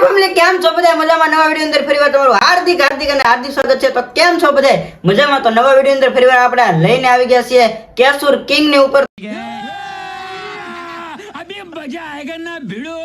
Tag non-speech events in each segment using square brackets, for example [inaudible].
કેમ છો મજામાં નવા વીડિયો અંદર ફરીવાર તમારું હાર્દિક હાર્દિક અને હાર્દિક સ્વાગત છે. તો કેમ છો મજામાં? તો નવા વીડિયો અંદર ફરીવાર આપણે લઈને આવી ગયા છીએ. કેસુર કિંગની ઉપર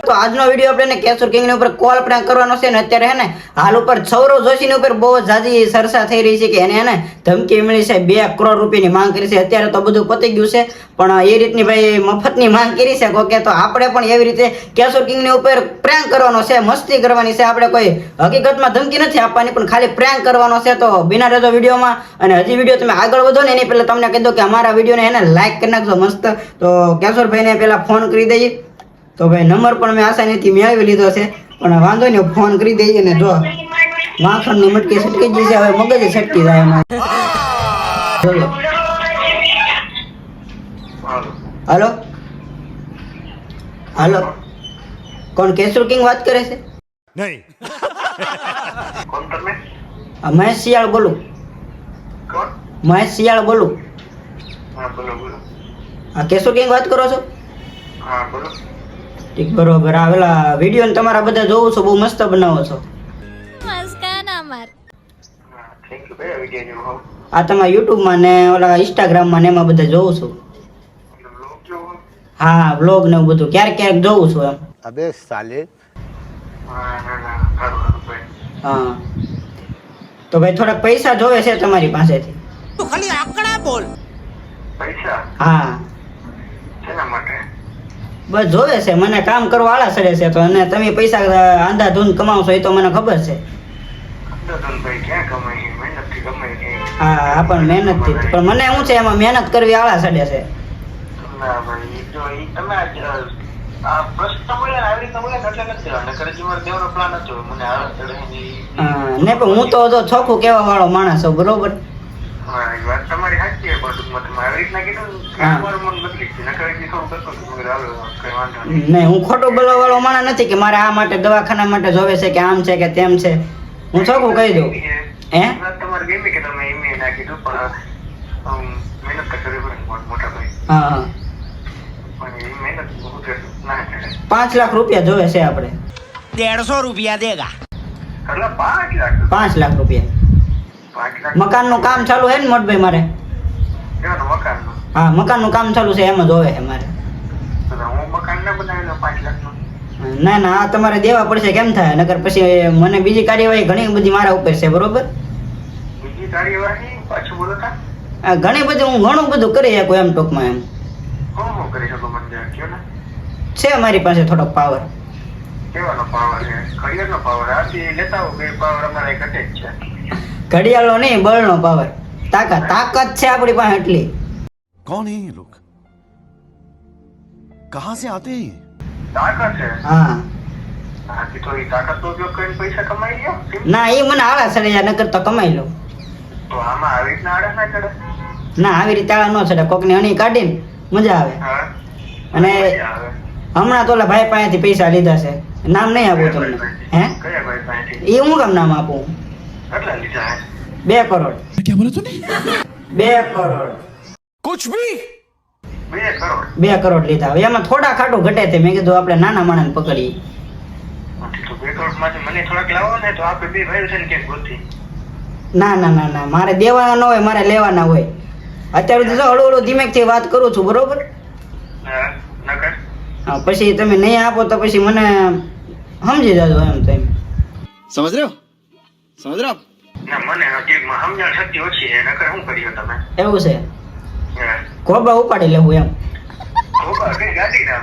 તો આજનો વીડિયો આપણે કેસુર કિંગ ઉપર કોલ પ્રેન્ક કરવાનો છે ને અત્યારે હે ને, હાલ ઉપર સૌરવ જોશી ની ઉપર બહુ જાજી સરસા થઈ રહી છે કે એને ને ધમકી મળી છે, બે કરોડ રૂપિયાની માંગ કરી છે. અત્યારે તો બધું પતી ગયું છે, પણ એ રીતની ભાઈ મફતની માંગ કરી છે. કોકે તો આપણે પણ એવી રીતે કેસુર કિંગની ઉપર પ્રેન્ક કરવાનો છે, મસ્તી કરવાની છે. આપણે કોઈ હકીકતમાં ધમકી નથી આપવાની, પણ ખાલી પ્રેન્ક કરવાનો છે. તો બિના રહેજો વિડીયોમાં, અને હજી વીડિયો તમે આગળ વધો ને, એની પહેલાં તમને કહી દો કે અમારા વિડીયોને એને લાઈક કરી નાખજો મસ્ત. તો કેશોરભાઈને પહેલાં ફોન કરી દઈએ. તો ભાઈ નંબર પણ મેં આસાનીથી મેળવી લીધો છે પણ વાંધો નહીં ફોન કરી દઈએ ને જો. માખણની મટકી છટકી જશે હવે મગજ છટકી જાય એમાં. Hello hello? હાલો? કોણ કેશોર કિંગ વાત કરે છે? નહીં. કોણ તમે? આ મહેશ શિયાળ બોલું. કોણ? મહેશ શિયાળ બોલું. હા બોલો બોલો. હા કેશોર કિંગ વાત કરો છો? હા બોલો. ઠીક બરોબર. આવેલા વીડિયો ને તમારા બધા જોઉં છો બહુ મસ્ત બનાવો છો. આ તમારા યુટ્યુબમાં ને ઓલા ઇન્સ્ટાગ્રામમાં ને એમાં બધા જોઉં છું? હા વ્લોગ ને બધું. ક્યારેક ક્યારેક જોઉં છું એમ. અબે સાલે. હા. તો ભાઈ થોડાક પૈસા જોવે છે તમારી પાસેથી? પૈસા હા. શેના માટે? બસ જોવે છે મને કામ કરવા આળા સડે છે તો અને તમે પૈસા આંધાધૂંધ કમાવશો એ તો મને ખબર છે. હા આ પણ મહેનતથી. પણ મને શું છે એમાં મહેનત કરવી આળા સડે છે. ના પણ હું તો છોખું ચોખ્ખું કહેવા વાળો માણસ છું બરોબર? નહીં. હું ખોટો બોલવા વાળો માણસ નથી કે મારે આ માટે દવાખાના માટે જોવે છે કે આમ છે કે તેમ છે. હું ચોખ્ખું કહી દઉં. હે? તમારે ગમે કે તમે એમ નાખી દો પણ પાંચ લાખ રૂપિયા જોવે છે આપણે. દેડસો રૂપિયા દેગા. પાંચ પાંચ લાખ રૂપિયા. મકાનનું કામ ચાલુ છે ને મોટભાઈ મારે? હા મકાનનું કામ ચાલુ છે એમ જ હોય મારે હું ના ના આ તમારે દેવા પડશે કેમ થાય? નકર પછી મને બીજી કાર્યવાહી ઘણી બધી મારા ઉપર છે બરોબર? તા. ઘણી બધી હું ઘણું બધું કરી શકું એમ ટૂંકમાં એમ. હું હું છે મારી પાસે થોડોક પાવર કેવાનો પાવર છે? કરિયરનો પાવર આથી લેતા હોય પાવર અમારે ઘટે જ છે. ઘડિયાળનો નહીં બળનો પાવર તાકાત તાકાત છે આપણી પાસે એટલી कौन है ये लोग कहां से आते हैं ये? તાકાત છે હા આથી તો એ તાકાતનો ઉપયોગ કરીને પૈસા કમાઈ લ્યો ના એ મને આળા સડે જાય નકર તો કમાઈ લઉં તો આમાં આવી રીતના આડસ ના ચડે ના આવી રીતે આળા ન ચડે કોકની અણી કાઢીને મજા આવે હા અને મજા આવે. હમણાં તો ઓલા ભાઈ પાસેથી પૈસા લીધા છે નામ નહીં આપું તમને હે કયા ભાઈ પાસેથી? એ હું કામ નામ આપું કેટલા લીધા હે? બે કરોડ. ક્યાં બોલે તું બે કરોડ. કુછ ભી? બે કરોડ. બે કરોડ લીધા. હવે એમાં થોડા ખાટું ઘટે તે. મેં કીધું આપણે નાના માણસ પકડી ના ના ના ના મારે દેવાના હોય મારે લેવાના હોય. અત્યારે તો હળુ હળુ ધીમેકથી વાત કરું છું બરોબર? પછી તમે નહીં આપો તો પછી મને સમજી જજો એમ તો સમજ રહ્યો? સમજરા ના મને હકીકતમાં સમજણ શક્તિ ઓછી છે નકર શું કર્યું તમે? એવું છે? કોબા ઉપાડી લેવું એમ. ગાડી ના?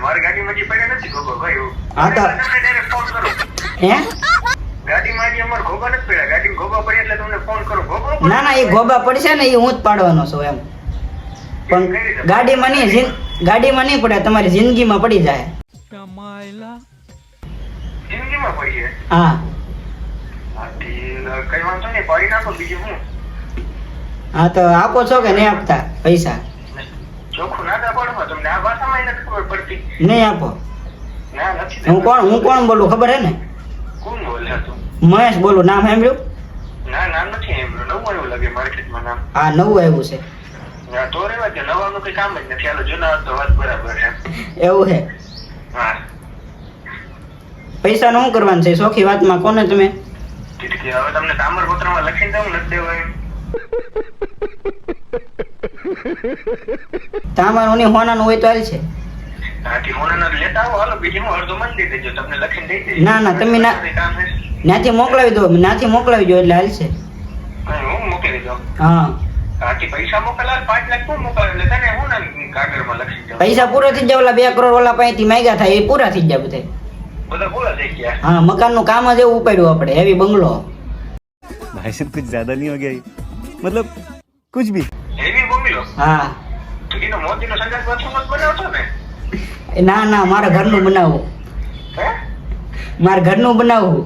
તમને ફોન કરો. ના ના એ ગોબા પડશે ને એ હું પાડવાનો છું એમ. પણ ગાડીમાં નહીં ગાડીમાં નહીં પડે તમારી જિંદગી માં પડી જાય. માં પડી જાય હા. કઈ વાંધો નહીં ભરી નાખો બીજું હું. હા તો આપો છો કે નહીં આપતા પૈસા? ચોખ્ખું ના પડો તમને આ ભાષામાં નથી ખબર પડતી. નહીં આપો. ના નથી હું કોણ હું કોણ બોલું ખબર હે ને? કોણ બોલે તું? મહેશ બોલું નામ સાંભળ્યું? ના નામ નથી સાંભળ્યું નવું આવ્યું લાગે માર્કેટમાં નામ. હા નવું આવ્યું છે. ના તો રેવા દે નવાનું કઈ કામ જ નથી હાલો જૂના તો વાત બરાબર છે. એવું છે હા. પૈસાનું શું કરવાનું છે? સોખી વાતમાં કોને તમે? છે હવે તમને તામ્રપત્રમાં લખી દઉં નથી દેવાય? તમારું ની હોનાનું હોય તો હાલ છે. હાથી હોનાના લેતા આવો હાલો બીજી હું અડધો મન દઈ દેજો તમને લખીને દઈ દેજો ના, ના, તમે ના- કામ મોકલાવી દો નાથી મોકલાવી દો એટલે હાલ છે. હા, મોકલી દઉં? હા. હાથી પૈસા મોકલા પાંચ લાખ કોણ મોકલે એટલે તને હું ના કાગળમાં લખી દઉં પૈસા પૂરા થઈ જાય ઓલા બે કરોડ ઓલા પાસેથી માંગ્યા થાય એ પૂરા થઈ જાય બધા. બધા પૂરા થઈ ગયા હા મકાનનું કામ જ એવું ઉપાડ્યું આપણે હેવી બંગલો भाई साहब कुछ ज्यादा नहीं हो गया ये? मतलब कुछ भी હેવી બોમ્બીલો હા તો કીધું મોદીનો સંઘર્ષ બાથરૂમ જ બનાવશો ને એ ના ના મારા ઘરનું બનાવવું હે મારા ઘરનું બનાવવું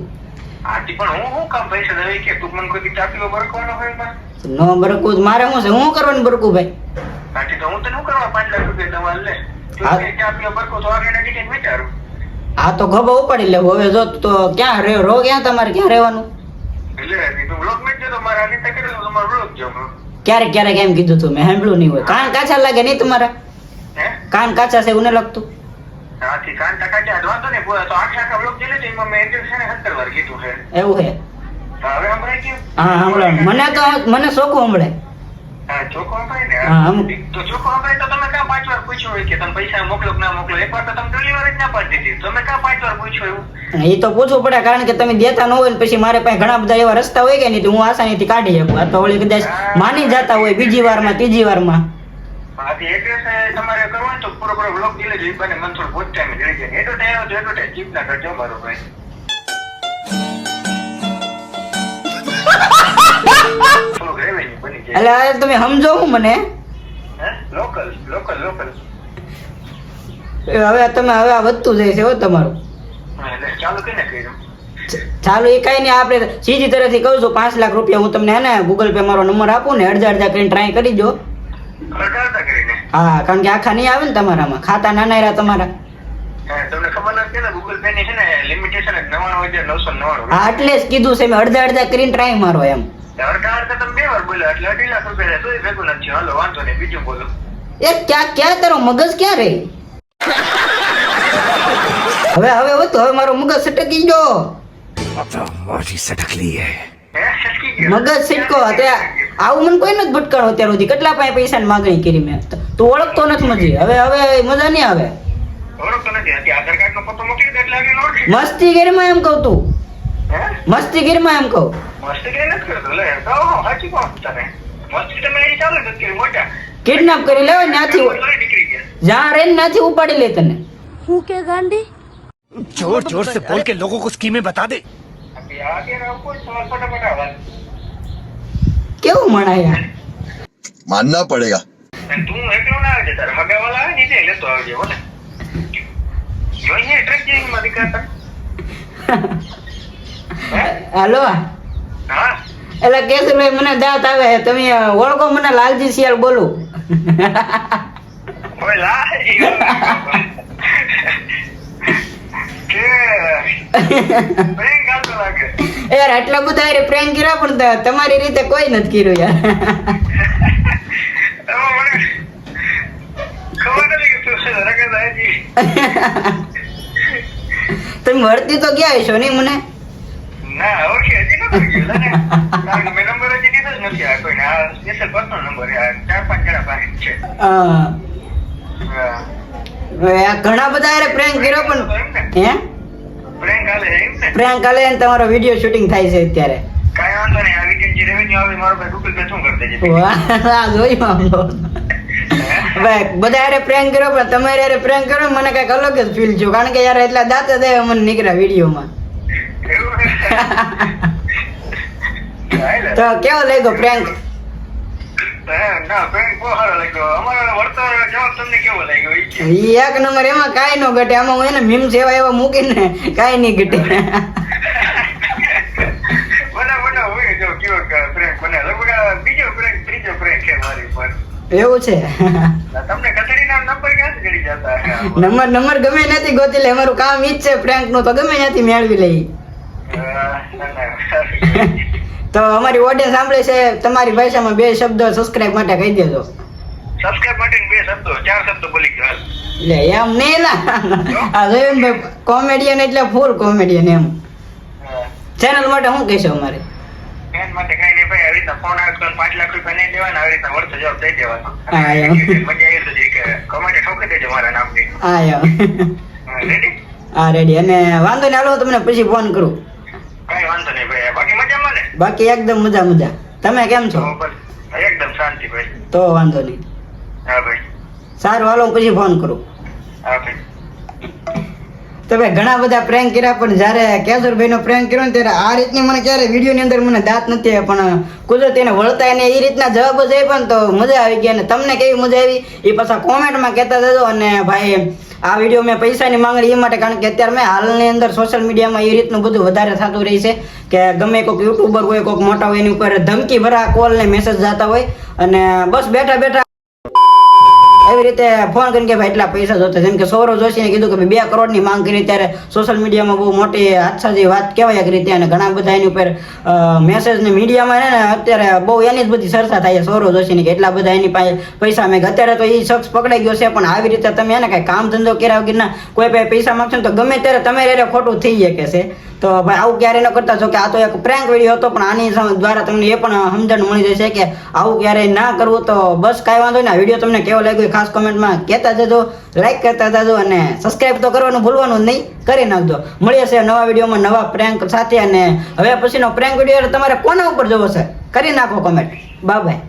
હાથી પણ હું શું કામ પૈસા દેવી કે તું મને કોઈ દી ચાપીઓ બરકવાનો હોય એમાં નો બરકું મારે શું છે હું કરવાનું બરકું ભાઈ હાથી તો હું હા. તો ગભા ઉપાડી લેવું હવે જો તો ક્યાં રહે રો ક્યાં તમારે ક્યાં રહેવાનું? એટલે તું બ્લોક મેચ તો મારા અનિતા કરેલો તમારો બ્લોક જો ક્યારેક ક્યારેક એમ કીધું તું મેં સાંભળ્યું નહીં હોય. કાન કાચા લાગે નહીં તમારા? કાન કાચા છે એવું લાગતું? ને તો આખા આખા બ્લોક જેલે છે એમાં મેં એક છે વાર કીધું છે. એવું છે? હમણાં હા સાંભળો મને તો મને શોખું હમળે એ તો પૂછવું પડે કારણ કે તમે દેતા ન હોય ને પછી મારે પાસે ઘણા બધા એવા રસ્તા હોય કે નહીં તો હું આસાનીથી કાઢી શકું. આ તો વળી કદાચ માની જતા હોય બીજી વારમાં ત્રીજી વારમાં. તમારે કરવું તો પૂરો પૂરો બ્લોક દિલે જો બને મને થોડું બહુ ટાઈમ જાય. ના કરજો મારો ભાઈ. [laughs] [laughs] એટલે તમે સમજો હું મને. લોકલ લોકલ લોકલ હવે તમે હવે આ વધતું જાય છે હો તમારું. ચાલુ કઈ કર્યું? ચાલો એ કઈ નહીં આપણે સીધી તરફથી કહું છું પાંચ લાખ રૂપિયા હું તમને હે ને ગૂગલ પે મારો નંબર આપું ને અડધા અડધા કરીને ટ્રાય કરી દો. હા કારણ કે આખા નહીં આવે ને તમારામાં. ખાતા નાના રહ્યા તમારા. હા, તમને ખબર નથી ને ગૂગલ પે ની છે ને લિમિટેશન નવાણું હજાર નવસો નવાણું હા એટલે જ કીધું છે મેં અડધા અડધા કરીને ટ્રાય મારો એમ. મગજ ક્યાં રહી? આવું કોઈ નથી ભટકાણો અત્યાર સુધી. કેટલા પાસે પૈસાની માગણી કરી મેં? તું ઓળખતો નથી મજી. હવે હવે મજા નહીં આવે. મસ્તી કરી એમ કહું તું. હે મસ્તી ગીરમાં એમ કહું મસ્તી કઈ નથી કરતો લે તો હો, સાચી કહું તને મસ્તી તમે એની ચાલુ જ નથી કરી મોટા કિડનેપ કરી લેવાય ત્યાંથી લઈ નીકળી ગયા જ્યાં રે ને ત્યાંથી ઉપાડી લે તને હું કે ગાંડી जोर जोर से बोल के लोगों को स्कीमें बता दे બાકી આ કે ના કોઈ સવાલ ફટાફટ આવા કેવું મણાય मानना पड़ेगा અને તું એકલો ના આવજે તારે હગાવાલા આવે ને ઈ જ લેતો આવજે હો ને જોઈએ ટ્રેકિંગ માં દીકરા હાલો. એટલે કેશુભાઈ મને દાંત આવે તમે ઓળખો મને લાલજી શિયાળ બોલું. યાર આટલા બધા પ્રેમ કર્યા પણ તમારી રીતે કોઈ નથી કર્યું યાર. [laughs] તમે વળતી તો ગયા હશો નહીં મને? ના ઓળખી હજી નથી ગયું લે ને. કારણ કે મેં નંબર હજી દીધો જ નથી આ કોઈને. આ સ્પેશિયલ પર્સનલ નંબર આ ચાર પાંચ જણા પાસે છે. હા. ઘણા બધા હારે પ્રેન્ક કર્યો પણ હે? પ્રેન્ક આલે એમ પ્રેન્ક આલે કાલે તમારો વીડિયો શૂટિંગ થાય છે અત્યારે. કાઈ વાંધો નહીં. આ વીકેન્ડ જે રેવન્યુ આવે મારો ભાઈ ગૂગલ પે શું કરી દેજે? વાહ, જોઈ મામલો ભાઈ બધા એ પ્રેમ કર્યો પણ તમારે પ્રેમ કર્યો મને કંઈક અલગ જ ફીલ થયું. કારણ કે યાર એટલા દાંત દે મને નીકળ્યા વિડીયોમાં. તો કેવો લાગ્યો પ્રેન્ક એક નંબર એમાં કાંઈ નો ઘટે. આમાં હું એને મીમ સેવા એવા મૂકીને કાંઈ નહીં ઘટે. એવું છે? નંબર નંબર નંબર ગમે નથી ગોતી લે. અમારું કામ ઈ જ છે પ્રેન્કનું. તો ગમે ત્યાંથી મેળવી લઈ. તો અમારી ઓડિયન્સ સાંભળે છે તમારી ભાષામાં બે શબ્દો સબસ્ક્રાઇબ માટે કહી દેજો. સબસ્ક્રાઇબ માટે બે શબ્દો ચાર શબ્દો બોલી ગયો લે એમ નહીં ના. આ જયંતભાઈ કોમેડિયન એટલે ફૂલ કોમેડિયન એમ. ચેનલ માટે શું કહેશો અમારે? માટે કઈ નહીં ભાઈ આવી રીતના ફોન આવે પાંચ લાખ રૂપિયા નહીં દેવાના આવી વર્ષ જવાબ દઈ દેવાનો. મજા આવી તો કે કમેન્ટ ઠોકી દેજો મારા નામની હા રેડી હા રેડી અને વાંધો નહીં હાલો તમને પછી ફોન કરું કઈ વાંધો નહીં ભાઈ બાકી મજામાં ને બાકી એકદમ મજા મજા. તમે કેમ છો? એકદમ શાંતિ ભાઈ. તો વાંધો નહીં. હા ભાઈ. સારું હાલો પછી ફોન કરું. હા ભાઈ. તમે ઘણા બધા પ્રેન્ક કર્યા પણ જ્યારે કેશોરભાઈ નો પ્રેન્ક કર્યો ને ત્યારે આ રીતની મને ક્યારે વીડિયો ની અંદર મને દાંત નથી પણ કુદરત એને વળતા એને એ રીતના જવાબ જ પણ તો મજા આવી ગઈ. અને તમને કેવી મજા આવી? એ પાછા કોમેન્ટમાં કહેતા જજો અને ભાઈ આ વીડિયો મેં પૈસાની માંગણી એ માટે કારણ કે અત્યારે મેં હાલની અંદર સોશિયલ મીડિયામાં એ રીતનું બધું વધારે થતું રહી છે કે ગમે કોઈક યુટ્યુબર હોય, કોઈક મોટા હોય, એની ઉપર ધમકી ભરા કોલ ને મેસેજ જતા હોય અને બસ બેઠા બેઠા એવી રીતે ફોન કરીને કે ભાઈ, એટલા પૈસા જોતા. જેમ કે સૌરવ જોશીને કીધું કે બે કરોડની માંગ કરી ત્યારે સોશિયલ મીડિયામાં બહુ મોટી હાદસાજી વાત કહેવાય એક રીતે. અને ઘણા બધા એની ઉપર મેસેજ ને મીડિયામાં ને અત્યારે બહુ એની જ બધી ચર્ચા થાય છે સૌરવ જોશીની કે એટલા બધા એની પાસે પૈસા મેં અત્યારે તો એ શખ્સ પકડાઈ ગયો છે, પણ આવી રીતે તમે એને કાંઈ કામ ધંધો કર્યા વગરના કોઈ પાસે પૈસા માગશો તો ગમે ત્યારે તમે રેરે ખોટું થઈ શકે છે. તો ભાઈ આવું ક્યારે ન કરતા? છો કે આ તો એક પ્રેન્ક વીડિયો હતો, પણ આની દ્વારા તમને એ પણ સમજણ મળી જશે કે આવું ક્યારેય ના કરવું તો બસ કાંઈ વાંધો ને આ વીડિયો તમને કેવો લાગ્યો ખાસ કોમેન્ટમાં કહેતા જજો લાઈક કરતા જજો અને સબસ્ક્રાઇબ તો કરવાનું ભૂલવાનું નહીં, કરી નાખજો. મળીએ છે નવા વિડીયોમાં નવા પ્રેન્ક સાથે અને હવે પછીનો પ્રેન્ક વીડિયો તમારે કોના ઉપર જોવો છે? કરી નાખો કોમેન્ટ બાય બાય